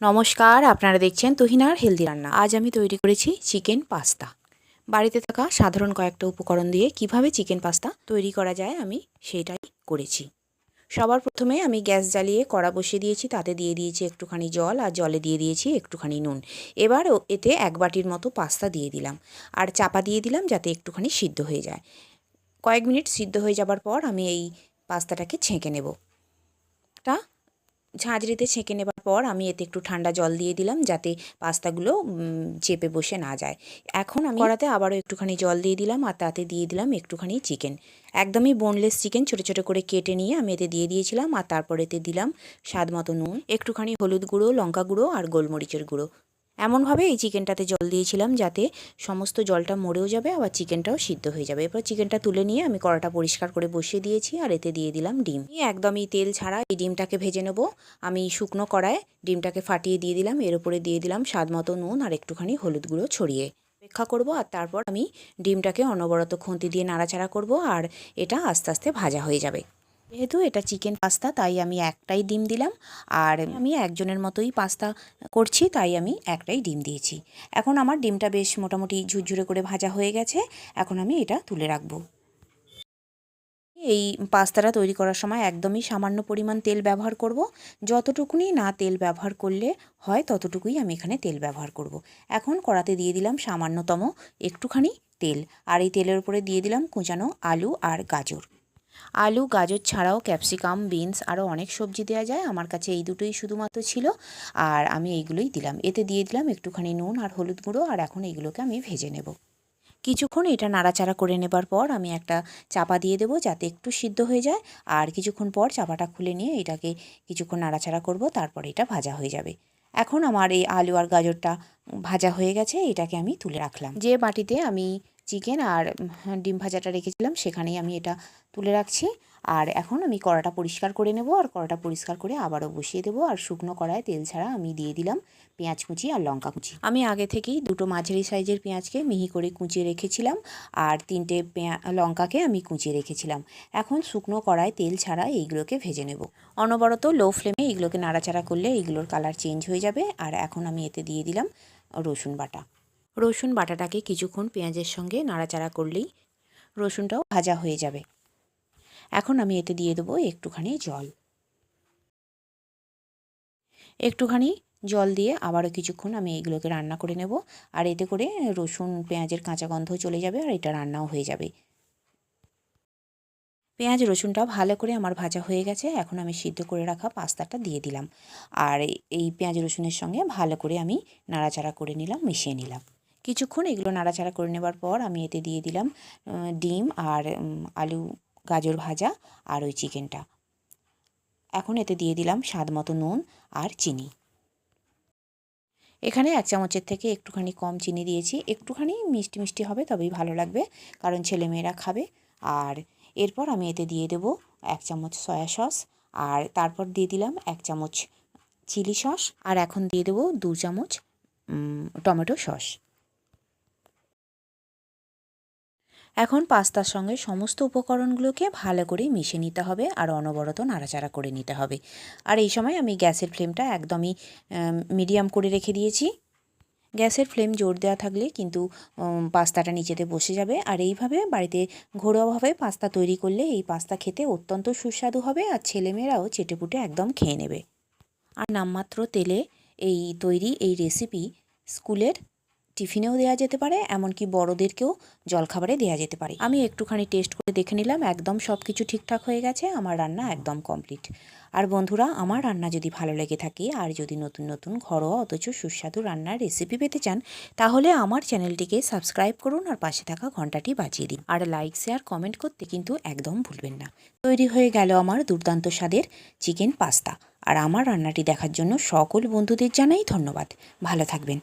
নমস্কার, আপনারা দেখছেন তুহিনার হেলদি রান্না। আজ আমি তৈরি করেছি চিকেন পাস্তা। বাড়িতে থাকা সাধারণ কয়েকটা উপকরণ দিয়ে কীভাবে চিকেন পাস্তা তৈরি করা যায় আমি সেটাই করেছি। সবার প্রথমে আমি গ্যাস জ্বালিয়ে কড়া বসিয়ে দিয়েছি, তাতে দিয়ে দিয়েছি একটুখানি জল আর জলে দিয়ে দিয়েছি একটুখানি নুন। এবার এতে এক বাটির মতো পাস্তা দিয়ে দিলাম আর চাপা দিয়ে দিলাম যাতে একটুখানি সিদ্ধ হয়ে যায়। কয়েক মিনিট সিদ্ধ হয়ে যাবার পর আমি এই পাস্তাটাকে ছেঁকে নেব। টা ঝাঁঝরিতে ছেঁকে নেবার পর আমি এতে একটু ঠান্ডা জল দিয়ে দিলাম যাতে পাস্তাগুলো চেপে বসে না যায়। এখন আমি কড়াতে আবারও একটুখানি জল দিয়ে দিলাম আর তাতে দিয়ে দিলাম একটুখানি চিকেন। একদমই বোনলেস চিকেন ছোটো ছোটো করে কেটে নিয়ে আমি এতে দিয়ে দিয়েছিলাম আর তারপর এতে দিলাম স্বাদ মতো নুন, একটুখানি হলুদ গুঁড়ো, লঙ্কা গুঁড়ো আর গোলমরিচের গুঁড়ো। এমনভাবে এই চিকেনটাতে জল দিয়েছিলাম যাতে সমস্ত জলটা মরেও যাবে, আবার চিকেনটাও সিদ্ধ হয়ে যাবে। এরপর চিকেনটা তুলে নিয়ে আমি কড়াটা পরিষ্কার করে বসিয়ে দিয়েছি আর এতে দিয়ে দিলাম ডিম। একদমই তেল ছাড়া এই ডিমটাকে ভেজে নেব। আমি শুকনো কড়ায় ডিমটাকে ফাটিয়ে দিয়ে দিলাম। এর উপরে দিয়ে দিলাম স্বাদ মতো নুন আর একটুখানি হলুদ গুঁড়ো ছড়িয়ে। অপেক্ষা করব আর তারপর আমি ডিমটাকে অনবরত খুন্তি দিয়ে নাড়াচাড়া করব আর এটা আস্তে আস্তে ভাজা হয়ে যাবে। যেহেতু এটা চিকেন পাস্তা তাই আমি একটাই ডিম দিলাম। আর আমি একজনের মতোই পাস্তা করছি, তাই আমি একটাই ডিম দিয়েছি। এখন আমার ডিমটা বেশ মোটামুটি ঝুরঝুরে করে ভাজা হয়ে গেছে। এখন আমি এটা তুলে রাখব। এই পাস্তাটা তৈরি করার সময় একদমই সামান্য পরিমাণ তেল ব্যবহার করব। যতটুকুনি না তেল ব্যবহার করলে হয়, ততটুকুই আমি এখানে তেল ব্যবহার করব। এখন কড়াতে দিয়ে দিলাম সামান্যতম একটুখানি তেল। আর এই তেলের উপরে দিয়ে দিলাম কুচানো আলু আর গাজর। আলু, গাজর ছাড়াও ক্যাপসিকাম, বিনস আরও অনেক সবজি দেওয়া যায়। আমার কাছে এই দুটোই শুধুমাত্র ছিল আর আমি এইগুলোই দিলাম। এতে দিয়ে দিলাম একটুখানি নুন আর হলুদ গুঁড়ো আর এখন এইগুলোকে আমি ভেজে নেব। কিছুক্ষণ এটা নাড়াচাড়া করে নেবার পর আমি একটা চাপা দিয়ে দেবো যাতে একটু সিদ্ধ হয়ে যায় আর কিছুক্ষণ পর চাপাটা খুলে নিয়ে এটাকে কিছুক্ষণ নাড়াচাড়া করব, তারপর এটা ভাজা হয়ে যাবে। এখন আমার এই আলু আর গাজরটা ভাজা হয়ে গেছে, এটাকে আমি তুলে রাখলাম। যে বাটিতে আমি চিকেন আর ডিম ভাজাটা রেখেছিলাম, সেখানেই আমি এটা তুলে রাখছি। আর এখন আমি কড়াটা পরিষ্কার করে নেব, আর কড়াটা পরিষ্কার করে আবারও বসিয়ে দেবো। আর শুকনো কড়ায় তেল ছাড়া আমি দিয়ে দিলাম পেঁয়াজ কুচি আর লঙ্কা কুচি। আমি আগে থেকেই দুটো মাঝারি সাইজের পেঁয়াজকে মিহি করে কুচিয়ে রেখেছিলাম, আর তিনটে পেঁয়া, লঙ্কাকে আমি কুচিয়ে রেখেছিলাম। এখন শুকনো কড়ায় তেল ছাড়া এইগুলোকে ভেজে নেব। অনবরত লো ফ্লেমে এইগুলোকে নাড়াচাড়া করলে এইগুলোর কালার চেঞ্জ হয়ে যাবে। আর এখন আমি এতে দিয়ে দিলাম রসুন বাটা। রসুন বাটাটাকে কিছুক্ষণ পেঁয়াজের সঙ্গে নাড়াচাড়া করলেই রসুনটাও ভাজা হয়ে যাবে। এখন আমি এতে দিয়ে দেবো একটুখানি জল। একটুখানি জল দিয়ে আবারও কিছুক্ষণ আমি এইগুলোকে রান্না করে নেব। আর এতে করে রসুন, পেঁয়াজের কাঁচা গন্ধ চলে যাবে আর এটা রান্নাও হয়ে যাবে। পেঁয়াজ রসুনটা ভালো করে আমার ভাজা হয়ে গেছে। এখন আমি সিদ্ধ করে রাখা পাস্তাটা দিয়ে দিলাম। আর এই- পেঁয়াজ, রসুনের সঙ্গে ভালো করে আমি নাড়াচাড়া করে নিলাম, মিশিয়ে নিলাম। কিছুক্ষণ এগুলো নাড়াচাড়া করে নেবার পর আমি এতে দিয়ে দিলাম ডিম আর আলু, গাজর ভাজা আর ওই চিকেনটা। এখন এতে দিয়ে দিলাম স্বাদ মতো নুন আর চিনি। এখানে এক চামচের থেকে একটুখানি কম চিনি দিয়েছি। একটুখানি মিষ্টি মিষ্টি হবে, তবেই ভালো লাগবে, কারণ ছেলেমেয়েরা খাবে। আর এরপর আমি এতে দিয়ে দেব এক চামচ সয়া সস আর তারপর দিয়ে দিলাম এক চামচ চিলি সস। আর এখন দিয়ে দেবো দু চামচ টমেটো সস। এখন পাস্তার সঙ্গে সমস্ত উপকরণগুলোকে ভালো করে মিশে নিতে হবে আর অনবরত নাড়াচাড়া করে নিতে হবে। আর এই সময় আমি গ্যাসের ফ্লেমটা একদমই মিডিয়াম করে রেখে দিয়েছি। গ্যাসের ফ্লেম জোর দেওয়া থাকলে কিন্তু পাস্তাটা নিচেতে বসে যাবে। আর এইভাবে বাড়িতে ঘরোয়াভাবে পাস্তা তৈরি করলে এই পাস্তা খেতে অত্যন্ত সুস্বাদু হবে আর ছেলেমেয়েরাও চেটেপুটে একদম খেয়ে নেবে। আর নামমাত্র তেলে এই তৈরি এই রেসিপি স্কুলের টিফিনেও দেওয়া যেতে পারে, এমনকি বড়োদেরকেও জলখাবারে দেওয়া যেতে পারে। আমি একটুখানি টেস্ট করে দেখে নিলাম, একদম সব কিছু ঠিকঠাক হয়ে গেছে, আমার রান্না একদম কমপ্লিট। আর বন্ধুরা, আমার রান্না যদি ভালো লেগে থাকে, আর যদি নতুন নতুন ঘরোয়া অথচ সুস্বাদু রান্নার রেসিপি পেতে চান, তাহলে আমার চ্যানেলটিকে সাবস্ক্রাইব করুন আর পাশে থাকা ঘন্টাটি বাজিয়ে দিন। আর লাইক শেয়ার কমেন্ট করতে কিন্তু একদম ভুলবেন না। তৈরি হয়ে গেল আমার দুর্দান্ত স্বাদের চিকেন পাস্তা আর আমার রান্নাটি দেখার জন্য সকল বন্ধুদের জানাই ধন্যবাদ। ভালো থাকবেন।